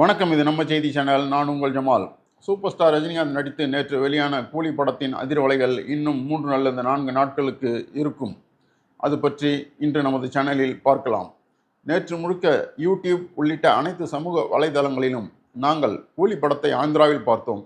வணக்கம் இது நம்ம செய்தி சேனல். நான் உங்கள் ஜமால். சூப்பர் ஸ்டார் ரஜினிகாந்த் நடித்து நேற்று வெளியான கூலி படத்தின் அதிர்வலைகள் இன்னும் மூன்று அல்லது நான்கு நாட்களுக்கு இருக்கும். அது பற்றி இன்று நமது சேனலில் பார்க்கலாம். நேற்று முழுக்க யூடியூப் உள்ளிட்ட அனைத்து சமூக வலைதளங்களிலும் நாங்கள் கூலி படத்தை ஆந்திராவில் பார்த்தோம்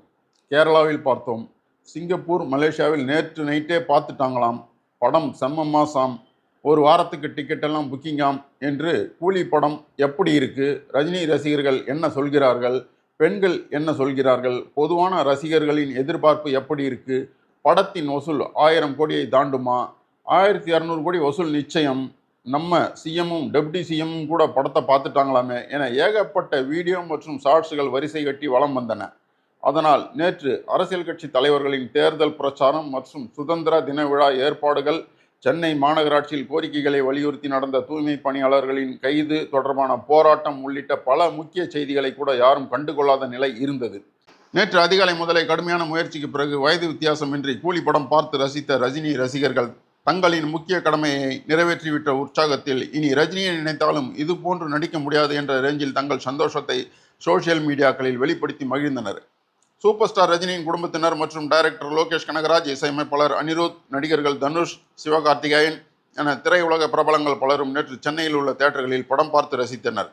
கேரளாவில் பார்த்தோம் சிங்கப்பூர் மலேசியாவில் நேற்று நைட்டே பார்த்துட்டாங்களாம். படம் செம்ம மாசாம் ஒரு வாரத்துக்கு டிக்கெட் எல்லாம் புக்கிங்காம் என்று கூலி படம் எப்படி இருக்குது ரஜினி ரசிகர்கள் என்ன சொல்கிறார்கள்? பெண்கள் என்ன சொல்கிறார்கள்? பொதுவான ரசிகர்களின் எதிர்பார்ப்பு எப்படி இருக்குது படத்தின் வசூல் ஆயிரம் கோடியை தாண்டுமா? ஆயிரத்தி இரநூறு கோடி வசூல் நிச்சயம். நம்ம சிஎம்மும் டெப்டி சிஎம்மும் கூட படத்தை பார்த்துட்டாங்களாமே என ஏகப்பட்ட வீடியோ மற்றும் ஷார்ட்ஸுகள் வரிசை கட்டி வலம் வந்தன. அதனால் நேற்று அரசியல் கட்சி தலைவர்களின் தேர்தல் பிரச்சாரம் மற்றும் சுதந்திர தின விழா ஏற்பாடுகள் சென்னை மாநகராட்சியில் கோரிக்கைகளை வலியுறுத்தி நடந்த தூய்மை பணியாளர்களின் கைது தொடர்பான போராட்டம் உள்ளிட்ட பல முக்கிய செய்திகளை கூட யாரும் கண்டுகொள்ளாத நிலை இருந்தது. நேற்று அதிகாலை முதலே கடுமையான முயற்சிக்கு பிறகு வயது வித்தியாசமின்றி கூலி படம் பார்த்து ரசித்த ரஜினி ரசிகர்கள் தங்களின் முக்கிய கடமையை நிறைவேற்றிவிட்ட உற்சாகத்தில் இனி ரஜினியை நினைத்தாலும் இது போன்று நடிக்க முடியாது என்ற ரேஞ்சில் தங்கள் சந்தோஷத்தை சோஷியல் மீடியாக்களில் வெளிப்படுத்தி மகிழ்ந்தனர். சூப்பர் ஸ்டார் ரஜினியின் குடும்பத்தினர் மற்றும் டைரக்டர் லோகேஷ் கனகராஜ் இசையமைப்பாளர் அனிருத் நடிகர்கள் தனுஷ் சிவகார்த்திகேயன் என திரையுலக பிரபலங்கள் பலரும் நேற்று சென்னையில் உள்ள தேட்டர்களில் படம் பார்த்து ரசித்தனர்.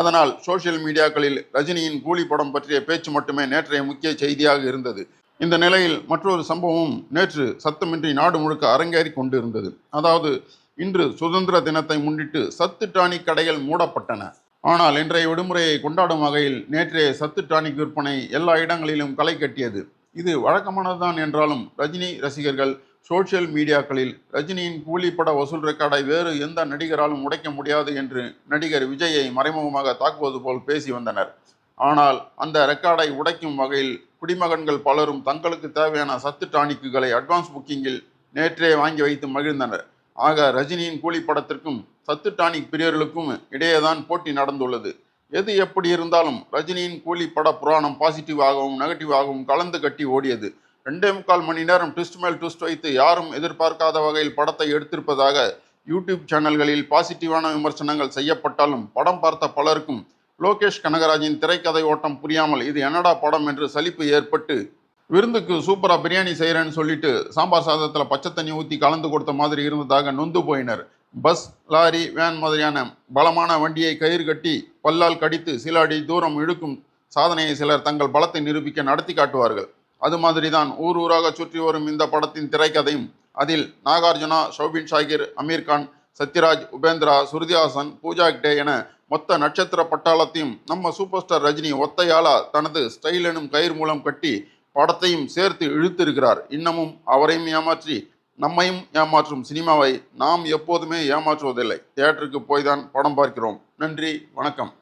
அதனால் சோஷியல் மீடியாக்களில் ரஜினியின் கூலி படம் பற்றிய பேச்சு மட்டுமே நேற்றைய முக்கிய செய்தியாக இருந்தது. இந்த நிலையில் மற்றொரு சம்பவம் நேற்று சத்தமின்றி நாடு முழுக்க அரங்கேறி கொண்டிருந்தது. அதாவது இன்று சுதந்திர தினத்தை முன்னிட்டு சத்து டானிக் கடைகள் மூடப்பட்டன. ஆனால் இன்றைய விடுமுறையை கொண்டாடும் வகையில் நேற்றைய சத்து டானிக் விற்பனை எல்லா இடங்களிலும் களை கட்டியது. இது வழக்கமானதுதான் என்றாலும் ரஜினி ரசிகர்கள் சோஷியல் மீடியாக்களில் ரஜினியின் கூலி பட வசூல் ரெக்கார்டை வேறு எந்த நடிகராலும் உடைக்க முடியாது என்று நடிகர் விஜயை மறைமுகமாக தாக்குவது போல் பேசி வந்தனர். ஆனால் அந்த ரெக்கார்டை உடைக்கும் வகையில் குடிமகன்கள் பலரும் தங்களுக்கு தேவையான சத்து டானிக்குகளை அட்வான்ஸ் புக்கிங்கில் நேற்றே வாங்கி வைத்து மகிழ்ந்தனர். ஆக ரஜினியின் கூலி படத்திற்கும் சத்து டானிக் பிரியர்களுக்கும் இடையேதான் போட்டி நடந்துள்ளது. எது எப்படி இருந்தாலும் ரஜினியின் கூலி பட புராணம் பாசிட்டிவாகவும் நெகட்டிவாகவும் கலந்து கட்டி ஓடியது. ரெண்டே முக்கால் மணி நேரம் ட்விஸ்ட் மேல் ட்விஸ்ட் வைத்து யாரும் எதிர்பார்க்காத வகையில் படத்தை எடுத்திருப்பதாக யூடியூப் சேனல்களில் பாசிட்டிவான விமர்சனங்கள் செய்யப்பட்டாலும் படம் பார்த்த பலருக்கும் லோகேஷ் கனகராஜின் திரைக்கதை ஓட்டம் புரியாமல் இது என்னடா படம் என்று சலிப்பு ஏற்பட்டு விருந்துக்கு சூப்பராக பிரியாணி செய்கிறேன்னு சொல்லிட்டு சாம்பார் சாதத்தில் பச்சை தண்ணி ஊற்றி கலந்து கொடுத்த மாதிரி இருந்ததாக நொந்து போயினர். பஸ் லாரி வேன் மாதிரியான பலமான வண்டியை கயிறு கட்டி பல்லால் கடித்து சில அடி தூரம் இழுக்கும் சாதனையை சிலர் தங்கள் பலத்தை நிரூபிக்க நடத்தி காட்டுவார்கள். அது மாதிரி தான் ஊர் ஊராக சுற்றி வரும் இந்த படத்தின் திரைக்கதையும் அதில் நாகார்ஜுனா ஷோபின் ஷாகிர் அமீர்கான் சத்யராஜ் உபேந்திரா சுருதிஹாசன் பூஜா ஹெக்டே என மொத்த நட்சத்திர பட்டாளத்தையும் நம்ம சூப்பர் ஸ்டார் ரஜினி ஒத்தையாளா தனது ஸ்டைல் எனும் கயிறு மூலம் கட்டி படத்தையும் சேர்த்து இழுத்திருக்கிறார். இன்னமும் அவரையும் ஏமாற்றி நம்மையும் ஏமாற்றும் சினிமாவை நாம் எப்போதுமே ஏமாற்றுவதில்லை. தியேட்டருக்கு போய்தான் படம் பார்க்கிறோம். நன்றி வணக்கம்.